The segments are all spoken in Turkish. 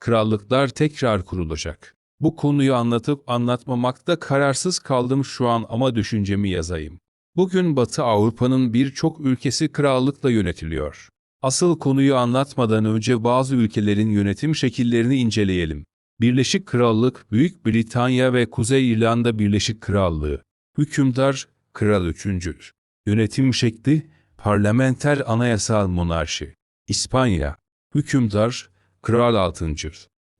Krallıklar tekrar kurulacak. Bu konuyu anlatıp anlatmamakta kararsız kaldım şu an ama düşüncemi yazayım. Bugün Batı Avrupa'nın birçok ülkesi krallıkla yönetiliyor. Asıl konuyu anlatmadan önce bazı ülkelerin yönetim şekillerini inceleyelim. Birleşik Krallık, Büyük Britanya ve Kuzey İrlanda Birleşik Krallığı. Hükümdar, Kral 3. Yönetim şekli, parlamenter anayasal monarşi. İspanya, hükümdar, Kral 6.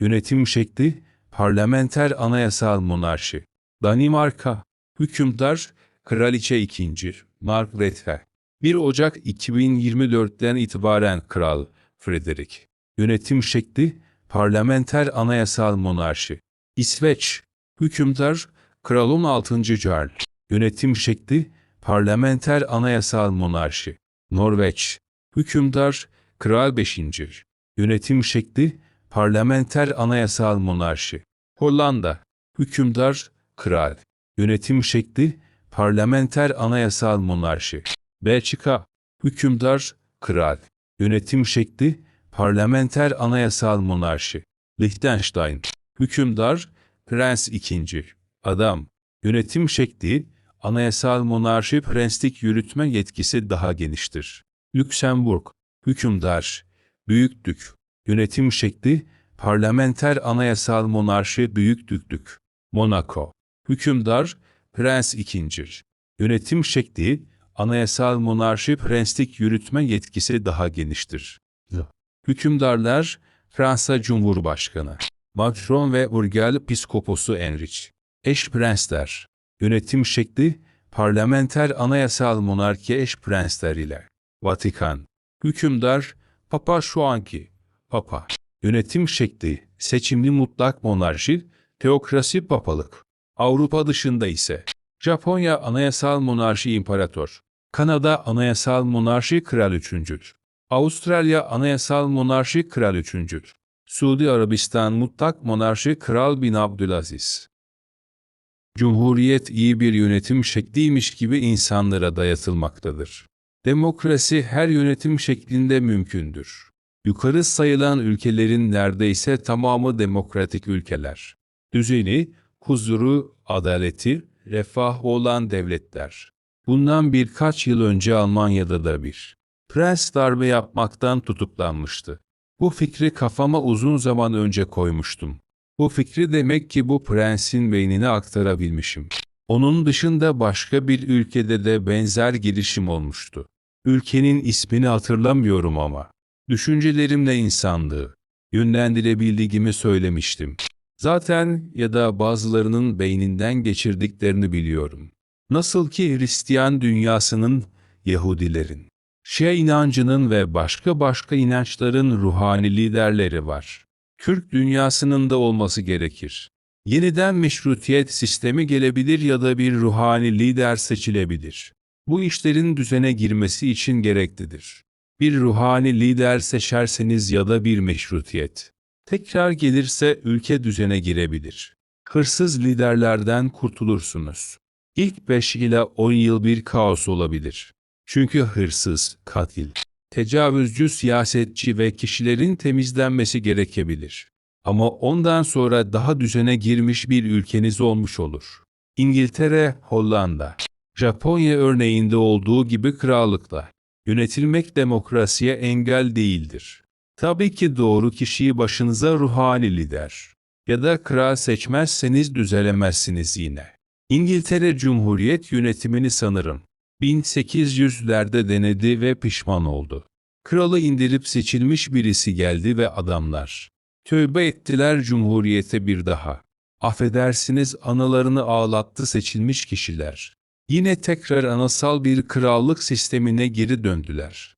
Yönetim şekli, parlamenter anayasal monarşi. Danimarka, hükümdar, Kraliçe 2. Margrethe. 1 Ocak 2024'ten itibaren Kral Frederick. Yönetim şekli, parlamenter anayasal monarşi. İsveç, hükümdar, Kral 16. Charles. Yönetim şekli, parlamenter anayasal monarşi. Norveç, hükümdar, Kral 5. Yönetim şekli, parlamenter anayasal monarşi. Hollanda, hükümdar, kral. Yönetim şekli, parlamenter anayasal monarşi. Belçika, hükümdar, kral. Yönetim şekli, parlamenter anayasal monarşi. Liechtenstein, hükümdar, prens 2. Adam. Yönetim şekli, anayasal monarşi prenslik yürütme yetkisi daha geniştir. Lüksemburg, hükümdar, büyüklük. Yönetim şekli, parlamenter anayasal monarşi büyüklüklük. Monaco, hükümdar, prens 2. Yönetim şekli, anayasal monarşi prenslik yürütme yetkisi daha geniştir. Hükümdarlar, Fransa Cumhurbaşkanı, Macron ve Urgel Piskoposu Enrich. Eş prensler, yönetim şekli, parlamenter anayasal monarki eş prensler ile. Vatikan, hükümdar, Papa şu anki, Papa. Yönetim şekli, seçimli mutlak monarşi, teokrasi papalık. Avrupa dışında ise, Japonya anayasal monarşi imparator. Kanada anayasal monarşi kral 3. Avustralya anayasal monarşi kral 3. Suudi Arabistan mutlak monarşi kral bin Abdülaziz. Cumhuriyet iyi bir yönetim şekliymiş gibi insanlara dayatılmaktadır. Demokrasi her yönetim şeklinde mümkündür. Yukarı sayılan ülkelerin neredeyse tamamı demokratik ülkeler. Düzeni, huzuru, adaleti, refahı olan devletler. Bundan birkaç yıl önce Almanya'da da bir prens darbe yapmaktan tutuklanmıştı. Bu fikri kafama uzun zaman önce koymuştum. Bu fikri demek ki bu prensin beynine aktarabilmişim. Onun dışında başka bir ülkede de benzer girişim olmuştu. Ülkenin ismini hatırlamıyorum ama. Düşüncelerimle insanlığı yönlendirebildiğimi söylemiştim. Zaten ya da bazılarının beyninden geçirdiklerini biliyorum. Nasıl ki Hristiyan dünyasının, Yahudilerin, Şia inancının ve başka başka inançların ruhani liderleri var. Türk dünyasının da olması gerekir. Yeniden meşrutiyet sistemi gelebilir ya da bir ruhani lider seçilebilir. Bu işlerin düzene girmesi için gereklidir. Bir ruhani lider seçerseniz ya da bir meşrutiyet. Tekrar gelirse ülke düzene girebilir. Hırsız liderlerden kurtulursunuz. İlk 5 ila 10 yıl bir kaos olabilir. Çünkü hırsız, katil, tecavüzcü siyasetçi ve kişilerin temizlenmesi gerekebilir. Ama ondan sonra daha düzene girmiş bir ülkeniz olmuş olur. İngiltere, Hollanda, Japonya örneğinde olduğu gibi krallıkla yönetilmek demokrasiye engel değildir. Tabii ki doğru kişiyi başınıza ruhani lider ya da kral seçmezseniz düzelemezsiniz yine. İngiltere Cumhuriyet yönetimini sanırım 1800'lerde denedi ve pişman oldu. Kralı indirip seçilmiş birisi geldi ve adamlar tövbe ettiler Cumhuriyete bir daha. Affedersiniz analarını ağlattı seçilmiş kişiler. Yine tekrar anasal bir krallık sistemine geri döndüler.